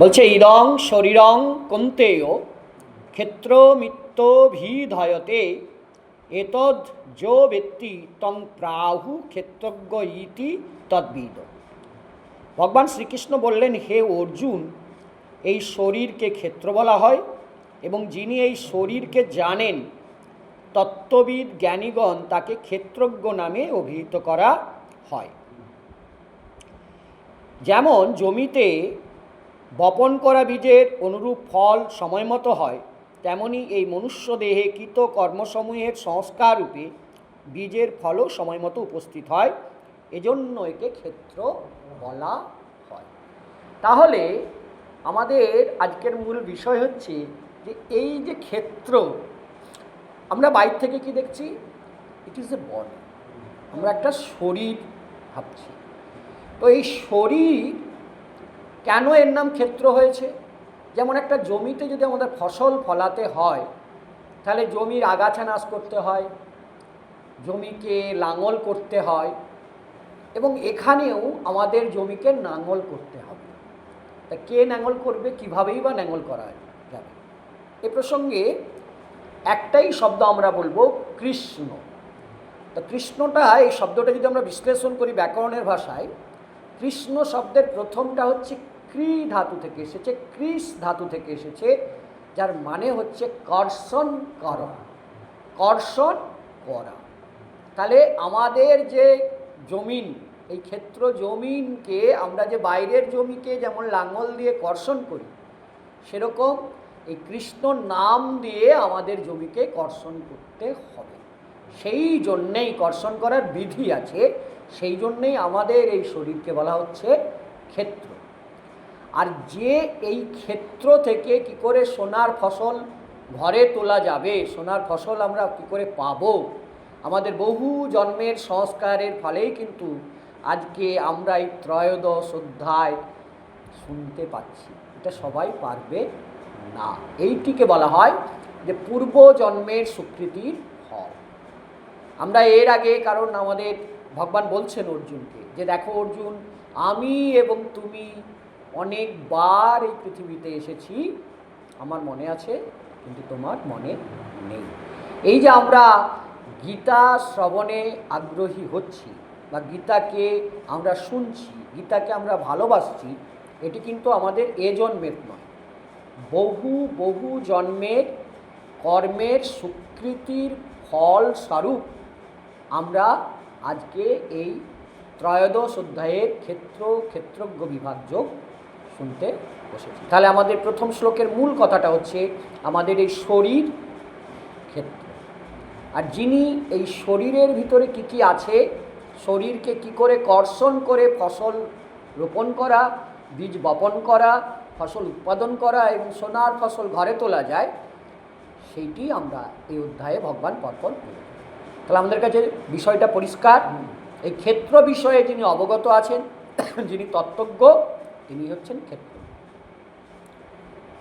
বলছে, ইদং শরীরং কন্তেয় ক্ষেত্র মিত্ত এতদ যো ব্যক্তি তং প্রাহু ক্ষেত্রজ্ঞ ইতি তদ্বিদ। ভগবান শ্রীকৃষ্ণ বললেন, হে অর্জুন, এই শরীরকে ক্ষেত্র বলা হয় এবং যিনি এই শরীরকে জানেন, তত্ত্ববিদ জ্ঞানীগণ তাকে ক্ষেত্রজ্ঞ নামে অভিহিত করা হয়। যেমন জমিতে বপন করা বীজের অনুরূপ ফল সময় মতো হয়, তেমনি এই মনুষ্য দেহে কৃত কর্মসমূহের সংস্কার রূপে বীজের ফলও সময় মতো উপস্থিত হয়, এজন্য একে ক্ষেত্র বলা হয়। তাহলে আমাদের আজকের মূল বিষয় হচ্ছে যে এই যে ক্ষেত্র, আমরা বাইর থেকে কি দেখছি? ইট ইজ এ বডি আমরা একটা শরীর ভাবছি। তো এই শরীর কেন এর নাম ক্ষেত্র হয়েছে? যেমন একটা জমিতে যদি আমাদের ফসল ফলাতে হয়, তাহলে জমির আগাছা নাশ করতে হয়, জমিকে লাঙল করতে হয়, এবং এখানেও আমাদের জমিকে নাঙল করতে হবে। তা কে নাঙল করবে? কীভাবেই বা নাঙল করা যাবে? এ প্রসঙ্গে একটাই শব্দ আমরা বলব, কৃষ্ণ। তা কৃষ্ণটা, এই শব্দটা যদি আমরা বিশ্লেষণ করি ব্যাকরণের ভাষায়, কৃষ্ণ শব্দের প্রথমটা হচ্ছে ক্রি ধাতু থেকে এসেছে ক্রিস ধাতু থেকে এসেছে, যার মানে হচ্ছে কর্ষণ করা। কর্ষণ করা। তাহলে আমাদের যে জমিন, এই ক্ষেত্র জমিনকে আমরা যে বাইরের জমিকে যেমন লাঙল দিয়ে কর্ষণ করি, সেরকম এই কৃষ্ণ নাম দিয়ে আমাদের জমিকে কর্ষণ করতে হবে। সেই জন্যেই কর্ষণ করার বিধি আছে, সেই জন্যেই আমাদের এই শরীরকে বলা হচ্ছে ক্ষেত্র। আর যে এই ক্ষেত্র থেকে কি করে সোনার ফসল ঘরে তোলা যাবে, সোনার ফসল আমরা কি করে পাবো? আমাদের বহু জন্মের সংস্কারের ফলেই কিন্তু আজকে আমরা এই ত্রয়োদশ অধ্যায় শুনতে পাচ্ছি। এটা সবাই পারবে না। এইটিকে বলা হয় যে পূর্ব জন্মের স্বীকৃতির ফল। আমরা এর আগে কারণ আমাদের ভগবান বলছেন অর্জুনকে যে দেখো অর্জুন, আমি এবং তুমি অনেকবার এই পৃথিবীতে এসেছি। আমার মনে আছে, কিন্তু তোমার মনে নেই। এই যে আমরা গীতা শ্রবণে আগ্রহী হচ্ছি, বা গীতাকে আমরা শুনছি, গীতাকে আমরা ভালোবাসছি, এটি কিন্তু আমাদের এ জন্মের নয়। বহু বহু জন্মের কর্মের স্বীকৃতির ফলস্বরূপ আমরা আজকে এই ত্রয়োদশ অধ্যায়ের ক্ষেত্র, ক্ষেত্রজ্ঞ বিভাগ যোগ শুনতে বসেছি। তাহলে আমাদের প্রথম শ্লোকের মূল কথাটা হচ্ছে আমাদের এই শরীর ক্ষেত্র। আর যিনি এই শরীরের ভিতরে কি কি আছে, শরীরকে কি করে কর্ষণ করে ফসল রোপণ করা, বীজ বপন করা, ফসল উৎপাদন করা এবং সোনার ফসল ঘরে তোলা যায়, সেইটি আমরা এই অধ্যায়ে ভগবান পরপর করি তাহলে আমাদের কাছে বিষয়টা পরিষ্কার। এই ক্ষেত্র বিষয়ে যিনি অবগত আছেন, যিনি তত্ত্বজ্ঞ তিনি হচ্ছেন ক্ষেত্র